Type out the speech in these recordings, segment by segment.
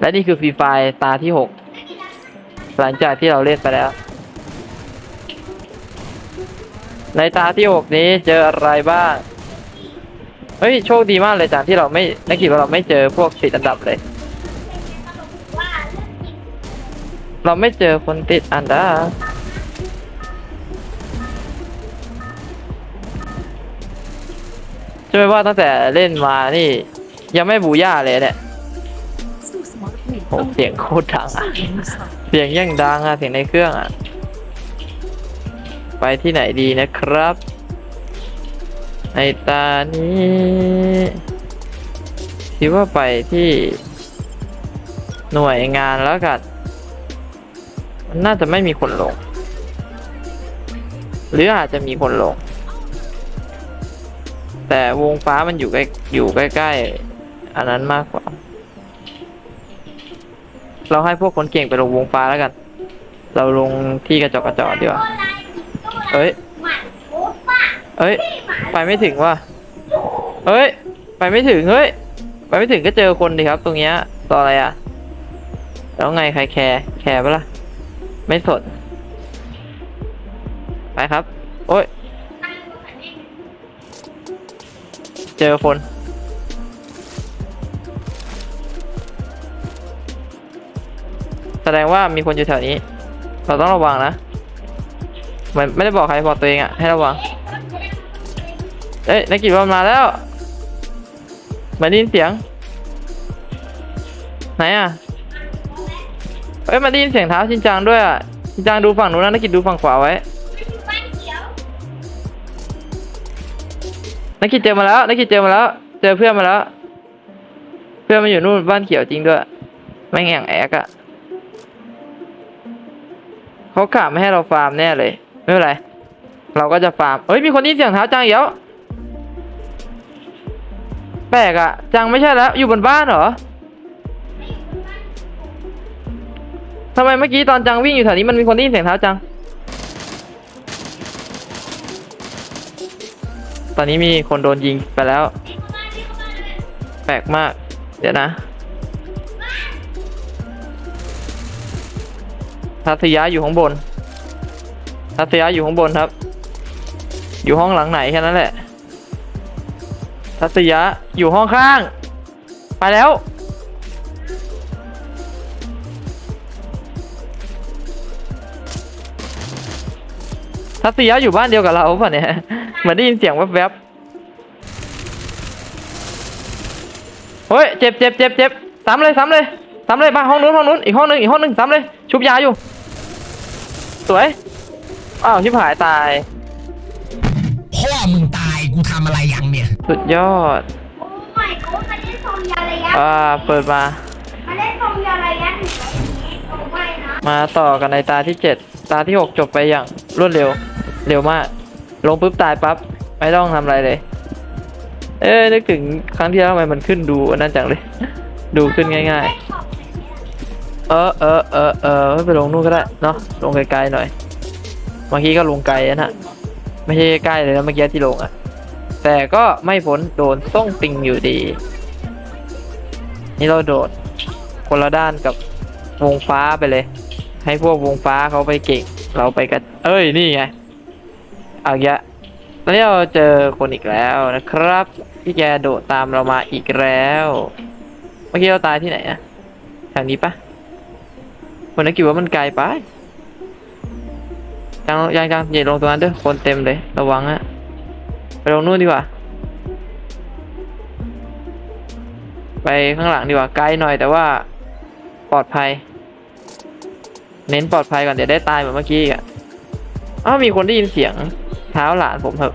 และนี่คือฟรีไฟตาที่หกหลังจากที่เราเล่นไปแล้ว ในตาที่หกนี้เจออะไรบ้างเฮ้ยโชคดีมากเลยจากที่เราไม่นักกีฬาเราไม่เจอพวกติดอันดับเลย เราไม่เจอคนติดอันดับจะไม่ว่าตั้งแต่เล่นมานี่ ยังไม่บูย่าเลยเนี่ย โหเสียงโคตรดังอะสู้อย่างมีสติเสียงยังดังอะเสียงในเครื่องอะไปที่ไหนดีนะครับ ในตานี้คิดว่าไปที่ หน่วยงานแล้วกันมันน่าจะไม่มีคนลง หรืออาจจะมีคนลง แต่วงฟ้ามันอยู่ใกล้อยู่ใกล้ๆอันนั้นมากกว่า เราให้พวกคนเก่งไปลงวงฟ้าแล้วกัน เราลงที่กระจกกระจอกดีกว่าเอ้ย เอ้ย ไปไม่ถึงว่ะเอ้ย ไปไม่ถึงเฮ้ย ไปไม่ถึงก็เจอคนดิครับ ตรงเนี้ยต่ออะไรอะแล้วไงใครแคร์แคร์ปะล่ะ ไม่สนไปครับ โอ้ย เจอคน ดงว่ามีคนอยู่แถวนี้ เราต้องระวังนะเหมือนไม่ได้บอกใครบอกตัวเองอะให้ระวังเอ้ยนักกีฬามาแล้วเหมือนได้ยินเสียง ไหนอะเอ้ยมาได้ยินเสียงเท้าชินจังด้วยอะชินจังดูฝั่งนู้นนะนักกีฬาดูฝั่งขวาไว้นักกีฬาเจอมาแล้วนักกีฬาเจอมาแล้ว เจอเพื่อนมาแล้ว เพื่อนมาอยู่นู่นบ้านเขียวจริงด้วยไม่งอย่งแอกอะ เขากะไม่ให้เราฟาร์มแน่เลย ไม่เป็นไร เราก็จะฟาร์มเฮ้ยมีคนได้ยินเสียงเท้าจังอีกแล้วแปลกอะจังไม่ใช่แล้ว อยู่บนบ้านเหรอทำไมเมื่อกี้ตอนจังวิ่งอยู่แถวนี้มันมีคนได้ยินเสียงเท้าจัง ตอนนี้มีคนโดนยิงไปแล้ว แปลกมาก เดี๋ยวนะ ทัศยะอยู่ข้างบน ทัศยะอยู่ข้างบนครับ อยู่ห้องหลังไหนแค่นั้นแหละ ทัศยะอยู่ห้องข้าง ไปแล้ว ทัศยะอยู่บ้านเดียวกับเราป่ะเนี่ย เหมือนได้ยินเสียงแวบๆ เฮ้ย เจ็บเจ็บเจ็บเจ็บซ้ำเลยซ้ำเลยซ้ำเลยมาห้องนู้นห้องนู้นอีกห้องนึงอีกห้องนึงซ้ำเลย ชุบยาอยู่ สวย อ้าวชิบหายตาย พ่อมึงตายกูทำอะไรยังเนี่ย สุดยอด โอ้ my god มาเล่นทรงยาระยะอ่า เปิดมามาเล่นทรงยาระยะหนึ่งไว้อย่างนี้โอ้ไม่นะมาต่อกันในตาที่เจ็ดตาที่หกจบไปอย่างรวดเร็ว เร็วมาก ลงปุ๊บตายปั๊บ ไม่ต้องทำอะไรเลย เอ้ยนึกถึงครั้งที่แล้วทำไมมันขึ้นดูอันนั้นจังเลย ดูขึ้นง่าย ๆ เออเออเออเออไม่ไปลงนู่นก็ได้เนาะลงไกลๆหน่อยเมื่อกี้ก็ลงไกลนะไม่ใช่ใกล้เลยนะเมื่อกี้ที่ลงอะแต่ก็ไม่พ้นโดนส่งปิงอยู่ดี นี่เราโดดคนละด้านกับวงฟ้าไปเลย ให้พวกวงฟ้าเขาไปเก่ง เราไปกัน เอ้ยนี่ไงเอาอีกแยะตอนนี้เราเจอคนอีกแล้วนะครับที่แกโดดตามเรามาอีกแล้ว เมื่อกี้เราตายที่ไหนอะทางนี้ปะ คนนึกคิดว่ามันไกลไปยังยังยังอย่าลงตรงนั้นด้อคนเต็มเลย ระวังอะไปลงนู่นดีกว่า ไปข้างหลังดีกว่าไกลหน่อยแต่ว่าปลอดภัย เน้นปลอดภัยก่อนเดี๋ยวได้ตายเหมือนเมื่อกี้อีกอะอ้าวมีคนได้ยินเสียงเท้าหลานผมเถอะ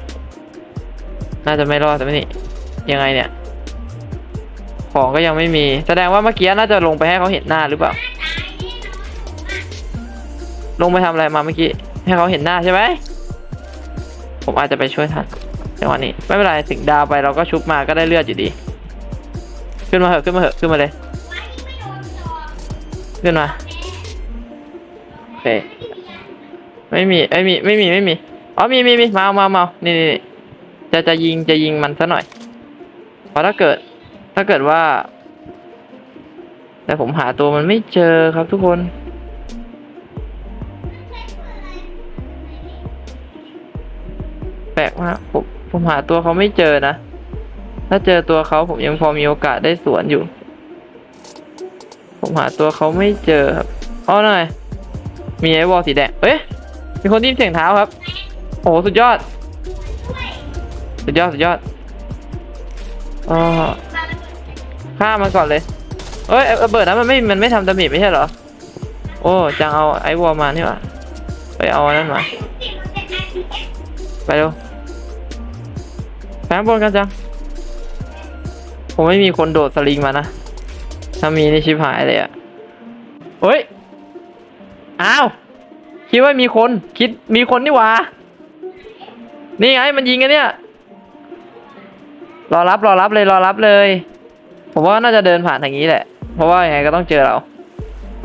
น่าจะไม่รอดแต่ไม่นี่ยังไงเนี่ย ของก็ยังไม่มี แสดงว่าเมื่อกี้น่าจะลงไปให้เขาเห็นหน้าหรือเปล่า ลงไปทำอะไรมาเมื่อกี้ ให้เขาเห็นหน้าใช่ไหม ผมอาจจะไปช่วยทันจังหวะนี้ ไม่เป็นไรถึงดาวไปเราก็ชุบมาก็ได้เลือดอยู่ดี ขึ้นมาเหอะขึ้นมาเหอะขึ้นมาเลย ขึ้นมาโอเคไม่มีไม่มีไม่มีไม่มีอ๋อมีมีมีมาเอามาเอามาเอานี่นี่นี่จะจะยิงจะยิงมันซะหน่อยเพราะถ้าเกิด ถ้าเกิดว่า แต่ผมหาตัวมันไม่เจอครับทุกคน ปลกมากผมผมหาตัวเขาไม่เจอนะ ถ้าเจอตัวเขาผมยังพอมีโอกาสได้สวนอยู่ ผมหาตัวเขาไม่เจอครับอ๋อหน่อย มีไอ้วอลสีแดงเอ้ยมีคนที่เสียงเท้าครับ โอ้สุดยอด สุดยอดสุดยอดอ๋อฆ่ามันก่อนเลย เอ้ยไอ้ระเบิดนะมันไม่มันไม่ทำดาเมจไม่ใช่เหรอ โอ้จังเอาไอ้วอลมานี่หว่าไปเอาอันนั้นมา ไปเร็วแฝงบนกันจังผมไม่มีคนโดดสลิงมานะ ถ้ามีนี่ชิบหายเลยอะเฮ้ย อ้าว คิดว่ามีคน คิดมีคนนี่หว่า นี่ไงมันยิงกันเนี่ย รอรับรอรับเลยรอรับเลย ผมว่าน่าจะเดินผ่านทางนี้แหละ เพราะว่ายังไงก็ต้องเจอเรา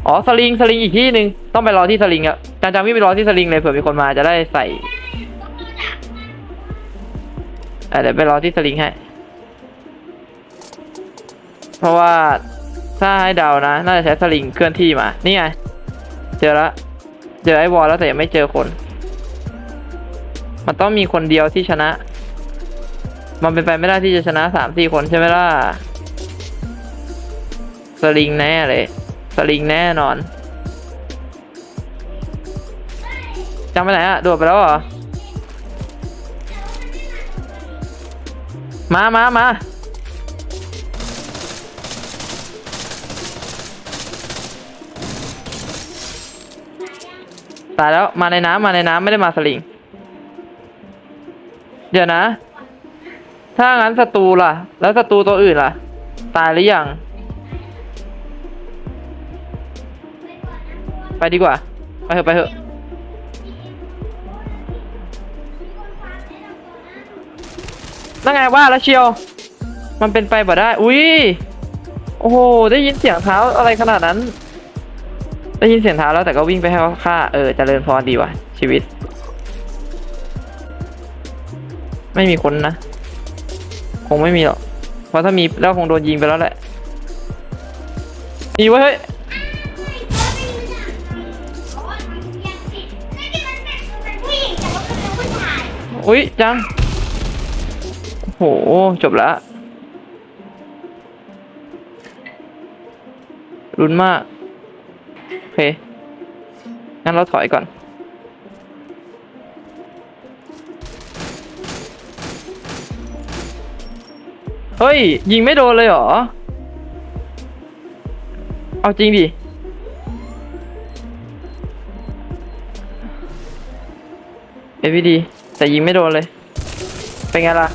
อ๋อสลิงสลิงอีกที่หนึ่งต้องไปรอที่สลิงอะจางจางวิ่ไปรอที่สลิงเลยเผื่อมีคนมาจะได้ใส่ อ่อเดี๋ยวไปรอที่สลิงให้ เพราะว่าถ้าให้เดานะ น่าจะใช้สลิงเคลื่อนที่มา นี่ไง เจอแล้วเจอไอ้วอลแล้วแต่ยังไม่เจอคน มันต้องมีคนเดียวที่ชนะ มันเป็นไปไม่ได้ที่จะชนะสามสี่คนใช่ไหมล่ะ สลิงแน่เลย สลิงแน่นอนจำไปไหนอะโดดไปแล้วเหรอ มามามาตายแล้วมาในน้ำมาในน้ำไม่ได้มาสลิง เดี๋ยวนะ ถ้างั้นศัตรูล่ะ แล้วศัตรูตัวอื่นล่ะ ตายหรือยัง ไปดีกว่า ไปเถอะไปเถอะ นั่นไงว่าแล้วเชียว มันเป็นไปบ่ได้ อุ้ย โอ้โห ได้ยินเสียงเท้าอะไรขนาดนั้น ได้ยินเสียงเท้าแล้วแต่ก็วิ่งไปให้เขาฆ่า เออจเจริญพรดีว่ะ ชีวิต ไม่มีคนนะ คงไม่มีหรอก เพราะถ้ามีแล้วคงโดนยิงไปแล้วแหละมีไว้ยเฮ้ยอุ้ยจัง โห จบล้วรุนมาก โอเค งั้นเราถอยก่อน เฮ้ย ยิงไม่โดนเลยเหรอ เอาจริงดิเอวีดี แต่ยิงไม่โดนเลย เป็นไงล่ะ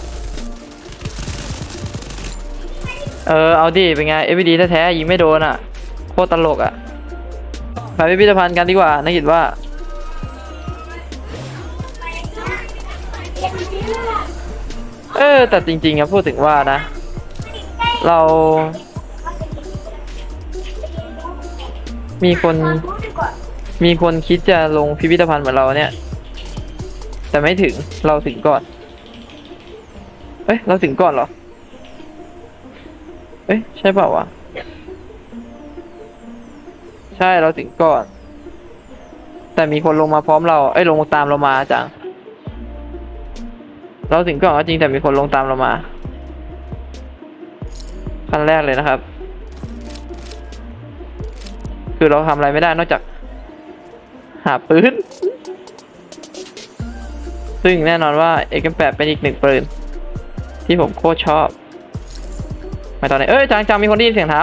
เออเอาดิเป็นไงเอวีดีแท้ๆยิงไม่โดนอะโคตรตลกอะไปพิพิธภัณฑ์กันดีกว่านักกิจว่า เออแต่จริงๆอะพูดถึงว่านะ เรา มีคนมีคนคิดจะลงพิพิธภัณฑ์เหมือนเราเนี่ย แต่ไม่ถึงเราถึงก่อน เอ้ยเราถึงก่อนเหรอ เอ้ยใช่เปล่าวะ ใช่เราถึงก่อน แต่มีคนลงมาพร้อมเรา เอ้ยลงตามเรามาจัง เราถึงก่อนก็จริงแต่มีคนลงตามเรามา ขั้นแรกเลยนะครับ คือเราทำอะไรไม่ได้นอกจาก หาปืน ซึ่งแน่นอนว่า XM8 เป็นอีกหนึ่งปืน ที่ผมโคตรชอบ ตอนไหนเอ้ยจังจังมีคนได้ยินเสียงเท้า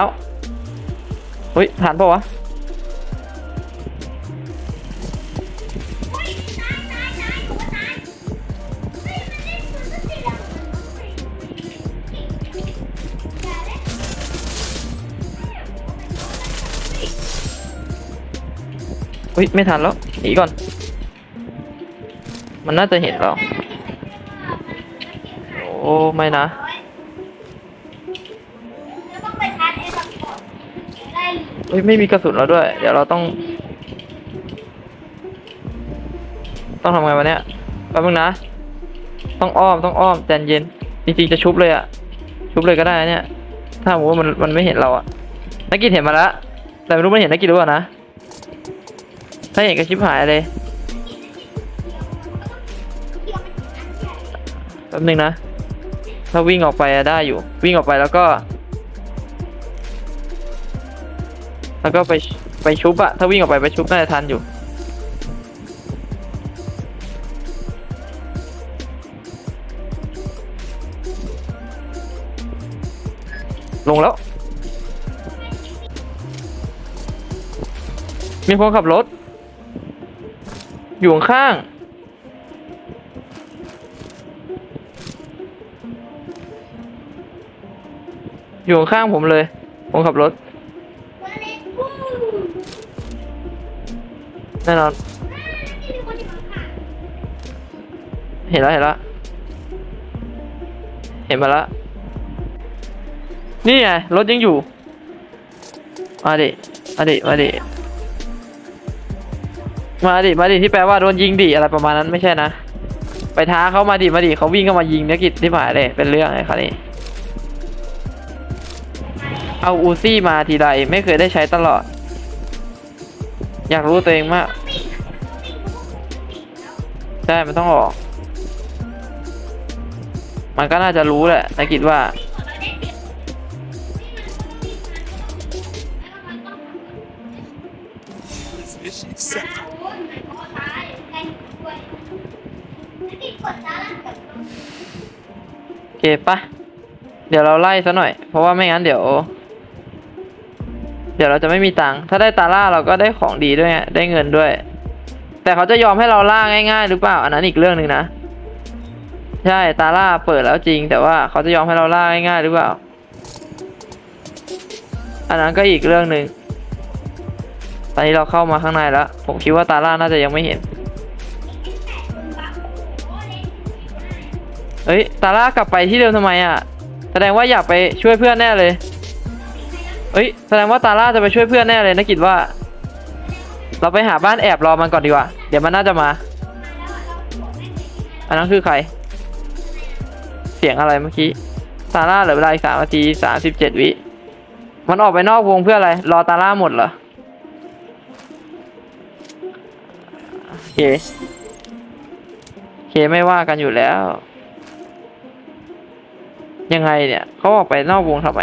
เฮ้ยผ่านปะวะอุ้ยไม่ทันแล้วหนีก่อน มันน่าจะเห็นเราโอ้ ไม่นะ ฮ้ยไม่มีกระสุนแล้วด้วย เดี๋ยวเราต้อง ต้องทำไงวะเนี่ยแป๊บนึงนะ ต้องอ้อมต้องอ้อมใจเย็น จริงๆจะชุบเลยอะชุบเลยก็ได้เนี่ย ถ้าสมมติว่ามันมันไม่เห็นเราอะนักกิจเห็นมาแล้วแต่ไม่รู้มันเห็นนักกิจหรือเปล่านะ ถ้าเห็นก็ชิบหายเลยแป๊บนึงนะ ถ้าวิ่งออกไปอะได้อยู่ วิ่งออกไปแล้วก็ แล้วก็ไปไปชุบอะถ้าวิ่งออกไปไปชุบน่าจะทันอยู่ ลงแล้ว มีคนขับรถ อยู่ข้างอยู่ข้างผมเลย ผมขับรถ แน่นอน เห็นแล้วเห็นแล้วเห็นมาแล้วนี่ไงรถยังอยู่ มาดิ มาดิ มาดิ มาดิ มาดิ ที่แปลว่าโดนยิงดิอะไรประมาณนั้นไม่ใช่นะ ไปท้าเขามาดิ มาดิเขาวิ่งเข้ามายิงนักกิจที่หมายเลย เป็นเรื่องไอ้คราวนี้ เอาอูซี่มาทีไรไม่เคยได้ใช้ตลอด อยากรู้ตัวเองมากใช่มันต้องออก มันก็น่าจะรู้แหละนักกิจว่า โอเคปะ เดี๋ยวเราไล่ซะหน่อย เพราะว่าไม่งั้นเดี๋ยว เดี๋ยวเราจะไม่มีตังค์ถ้าได้ตาล่าเราก็ได้ของดีด้วยได้เงินด้วย แต่เขาจะยอมให้เราล่าง่ายๆ หรือเปล่า อันนั้นอีกเรื่องหนึ่งนะใช่ตาล่าเปิดแล้วจริง แต่ว่าเขาจะยอมให้เราล่าง่ายๆหรือเปล่า อันนั้นก็อีกเรื่องหนึ่งตอนนี้เราเข้ามาข้างในแล้ว ผมคิดว่าตาล่าน่าจะยังไม่เห็นเฮ้ยตาล่ากลับไปที่เดิมทำไมอะ แสดงว่าอยากไปช่วยเพื่อนแน่เลย เฮ้ยแสดงว่าตาล่าจะไปช่วยเพื่อนแน่เลยนะกิดว่า เราไปหาบ้านแอบรอมันก่อนดีกว่า เดี๋ยวมันน่าจะมา อันนั้นคือใคร เสียงอะไรเมื่อกี้ตาล่าเหลือเวลาอีกสามนาทีสามสิบเจ็ดวิ มันออกไปนอกวงเพื่ออะไร รอตาล่าหมดเหรอโอเคโอเคไม่ว่ากันอยู่แล้ว ยังไงเนี่ยเขาออกไปนอกวงทำไม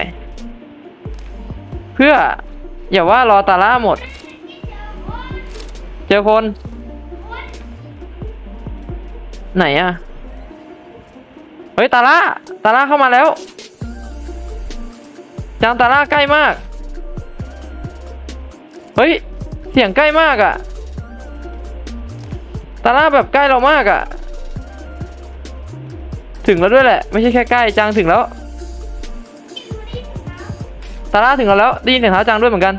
พื่อ อย่าว่ารอตาล่าหมด เจอคน ไหนอะเฮ้ยตาล่าตาล่าเข้ามาแล้ว จางตาล่าใกล้มาก เฮ้ย เสียงใกล้มากอะตาล่าแบบใกล้เรามากอะถึงแล้วด้วยแหละ ไม่ใช่แค่ใกล้จางถึงแล้ว ตาล่าถึงเราแล้วได้ยินเสียงเท้าจางด้วยเหมือนกัน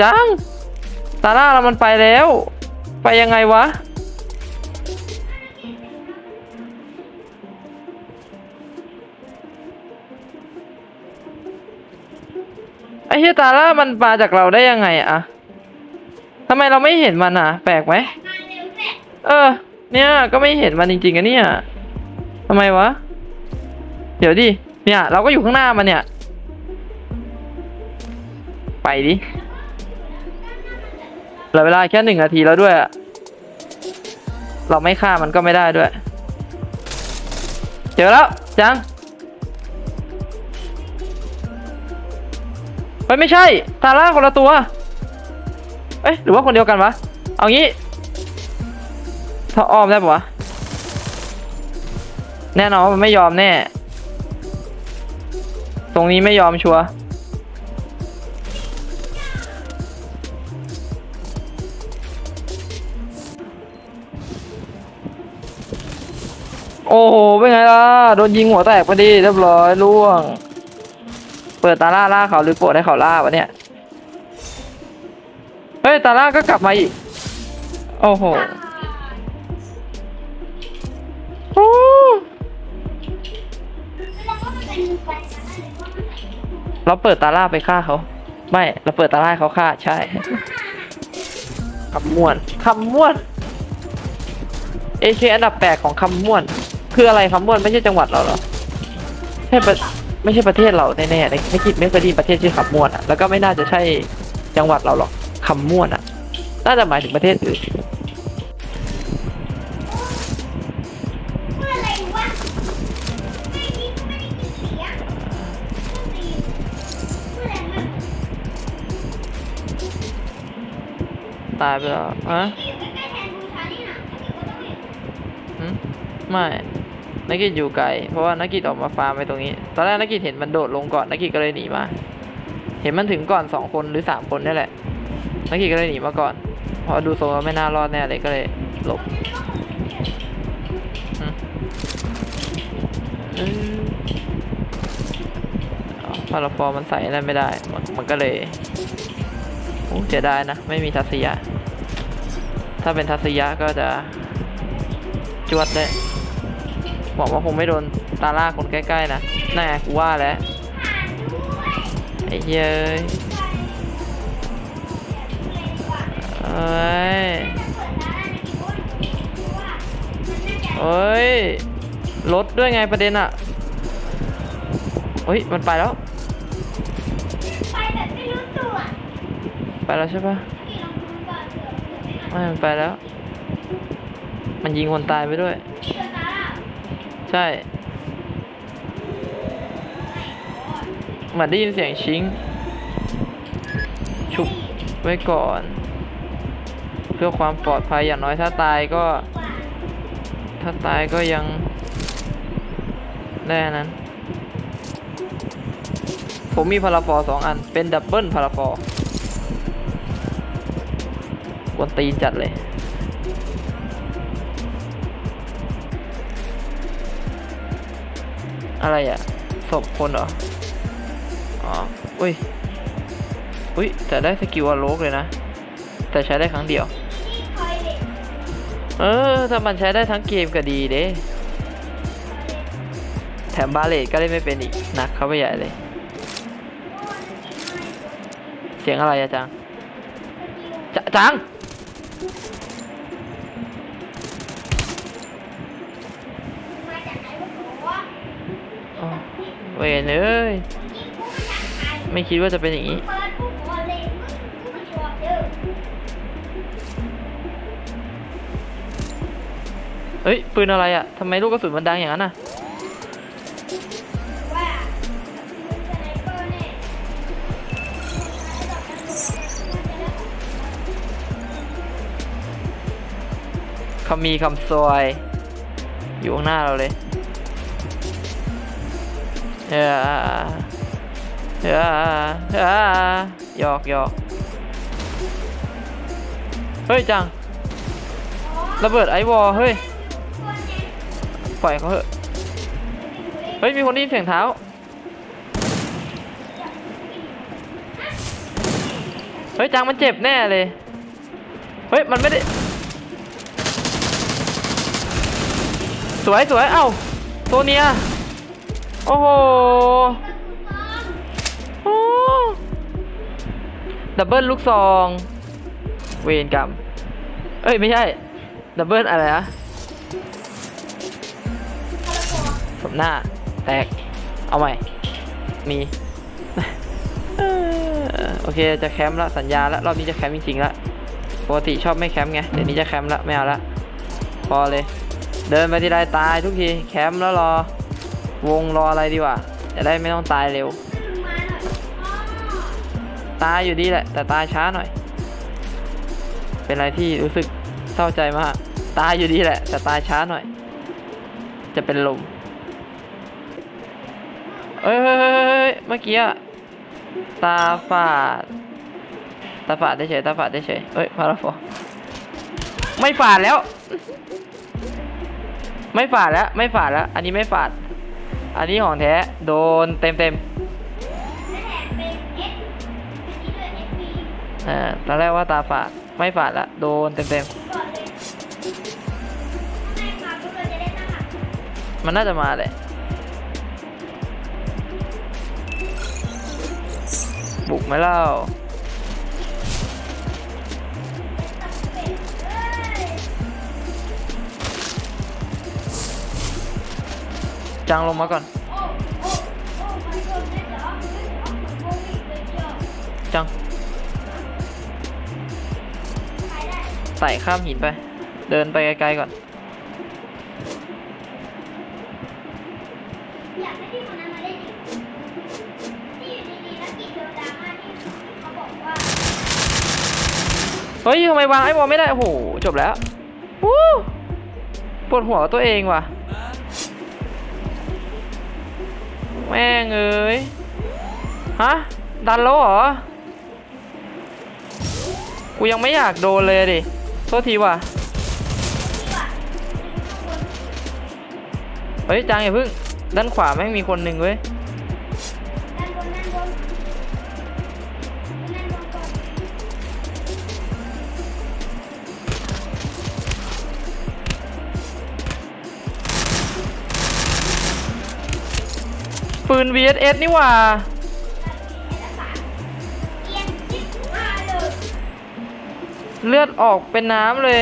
จังตาล่าเรามันไปแล้ว ไปยังไงวะไอ้เฮียตาล่ามันมาจากเราได้ยังไงอะทำไมเราไม่เห็นมันอะแปลกไหม เออ เนี่ยก็ไม่เห็นมันจริงๆอะเนี่ยทำไมวะ เดี๋ยวดิ เนี่ย เราก็อยู่ข้างหน้ามันเนี่ย ไปดิเหลือเวลาแค่หนึ่งนาทีแล้วด้วย เราไม่ฆ่ามันก็ไม่ได้ด้วย เจอแล้วจังเฮ้ยไม่ใช่ตาล่าคนละตัว เอ้ยหรือว่าคนเดียวกันวะ เอางี้ถ้าอ้อมได้ปะวะ แน่นอนว่ามันไม่ยอมแน่ ตรงนี้ไม่ยอมชัวร์โอ้โห เป็นไงล่ะ โดนยิงหัวแตกพอดีเรียบร้อยล่วง เปิดตาล่าล่าเขาหรือโปรดให้เขาล่าวะเนี่ย เฮ้ย ตาล่าก็กลับมาอีก โอ้โหโอ้ เราเปิดตาล่าไปฆ่าเขา ไม่ เราเปิดตาล่าเขาฆ่าใช่คำม่วนคำม่วนเอเชียอันดับแปดของคำม่วน คืออะไรคำม่วนไม่ใช่จังหวัดเราเหรอใช่ประไม่ใช่ประเทศเราแน่ๆในไม่คิดไม่เคยด้ยินประเทศชื่อคำม่วนอะแล้วก็ไม่น่าจะใช่จังหวัดเราหรอกคำม่วนอะ น่าจะหมายถึงประเทศอื่น ตายไปแล้วอะที่อยู่ใกล้ๆแทนบูชานี่น่ะถ้าเกิดว่าต้องเห็นหืมไม่นักกิจอยู่ไกล เพราะว่านักกิจออกมาฟาร์มไปตรงนี้ ตอนแรกนักกิจเห็นมันโดดลงก่อนนักกิจก็เลยหนีมา เห็นมันถึงก่อนสองคนหรือสามคนนี่แหละ นักกิจก็เลยหนีมาก่อน พอดูทรงแล้วไม่น่ารอดแน่เลยก็เลยหลบหืมเอออ๋อพาราฟอร์มันใส่อะไรไม่ได้ มันมันก็เลยโอ้ เสียดายนะ ไม่มีทัศยะ ถ้าเป็นทัศยะก็จะจวดเลยหวังว่าคงไม่โดนตาล่าคนใกล้ ๆ นะน่ากูว่าแล้ว ไอ้เหี้ยเอ้ยเอ้ย รถด้วยไงประเด็นอะเฮ้ย มันไปแล้ว ไปแล้วใช่ปะไม่มันไปแล้ว มันยิงคนตายไปด้วย ใช่เหมือนได้ยินเสียงชิง ชุบไว้ก่อน เพื่อความปลอดภัยอย่างน้อยถ้าตายก็ ถ้าตายก็ยังได้นั้น ผมมีพาราฟอร์สองอัน เป็นดับเบิลพาราฟอร์ วนตีนจัดเลย อะไรอะศพคนเหรอ อ๋อ อุ้ย อุ้ย แต่ได้สกิลอโลกเลยนะ แต่ใช้ได้ครั้งเดียว เออ ถ้ามันใช้ได้ทั้งเกมก็ดีเด้แถมบาเลตก็เล่นไม่เป็นอีกหนักเข้าไปใหญ่เลย เสียงอะไรอะจังจจัง มาจากไหนวะโอ้ อ๋อ เวนเอ้ย ไม่คิดว่าจะเป็นอย่างนี้ เฮ้ย ปืนอะไรอะทำไมลูกกระสุนมันดังอย่างนั้นน่ะว่ามีคำมีคำซอย อยู่ข้างหน้าเราเลย เออเออเออหยอกหยอกเฮ้ยจังระเบิดไอวอลเฮ้ยปล่อยเขาเถอะเฮ้ยมีคนได้ยินเสียงเท้าเฮ้ยจังมันเจ็บแน่เลยเฮ้ยมันไม่ได้สวยสวยเอ้าตัวเนี้ย โอ้โหโอ้ดับเบิลลูกซอง เวนกรรม เอ้ย ไม่ใช่ ดับเบิลอะไรนะสมหน้า แตก เอาใหม่ มี โอเค จะแคมป์ละสัญญาละรอบนี้จะแคมป์จริงๆละปกติชอบไม่แคมป์ไง เดี๋ยวนี้จะแคมป์ละไม่เอาละ พอเลย เดินไปทีไรตายทุกที แคมป์แล้วรอ วงรออะไรดีว่าจะได้ไม่ต้องตายเร็ว ตายอยู่ดีแหละ แต่ตายช้าหน่อย เป็นอะไรที่รู้สึกเศร้าใจมาก ตายอยู่ดีแหละ แต่ตายช้าหน่อย จะเป็นลมเอ้ยเฮ้ยเฮ้ยเฮ้ยเมื่อกี้ตาฝาด ตาฝาดได้เฉยตาฝาดได้เฉยเอ้ยพาราฟอไม่ฝาดแล้ว ไม่ฝาดแล้ว ไม่ฝาดแล้ว อันนี้ไม่ฝาด อันนี้ของแท้ โดนเต็มเต็มและแถมเป็น S อันนี้ด้วย S B ๆอ่าตอนแรกว่าตาฝาด ไม่ฝาดละ โดนเต็มเต็มก่อนเลยถ้าไม่มาก็เลยจะได้ตั้งหลักๆมันน่าจะมาแหละบุกไหมเล่า จางลงมาก่อน จังไต่ข้ามหินไป เดินไปไกลๆก่อน เฮ้ยทำไมวางไอ้บอลไม่ได้ โอ้โห จบแล้วปวดหัวตัวเองว่ะ แม่งเอ้ย ฮะ ดันแล้วเหรอ กูยังไม่อยากโดนเลยดิ โทษทีว่ะ เฮ้ย จังอย่าพึ่ง ด้านขวาแม่งมีคนหนึ่งเว้ย ปืน VSS นี่หว่า เลือดออกเป็นน้ำเลย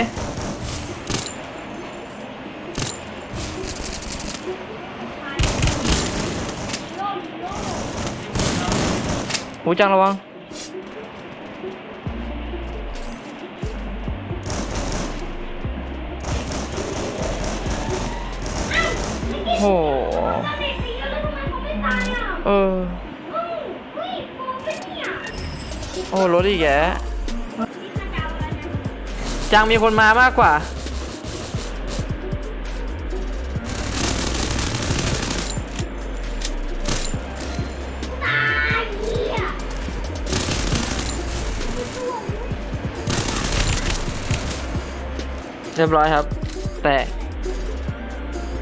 หูจังระวัง โอ้โห เอออืมเฮ้ยโอ้รถอีกแก่จังมีคนมามากกว่า เรียบร้อยครับ แต่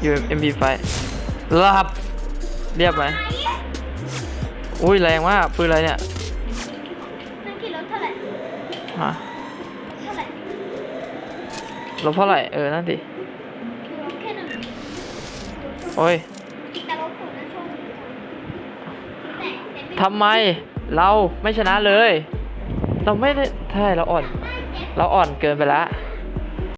ยู MP5 รับ เรียบไหม อุ้ยแรงมากปืนอะไรเนี่ยนั่นกี่รถเท่าไหร่ฮะเท่าไหร่ลบเท่าไหร่เออนั่นดิรถแค่หนึ่งโอ้ยแต่รถผมนั้นโชคดีแต่แต่ไม่ทำไมเราไม่ชนะเลย เราไม่ได้ใช่เราอ่อนไม่เจ็บเราอ่อนเกินไปละไ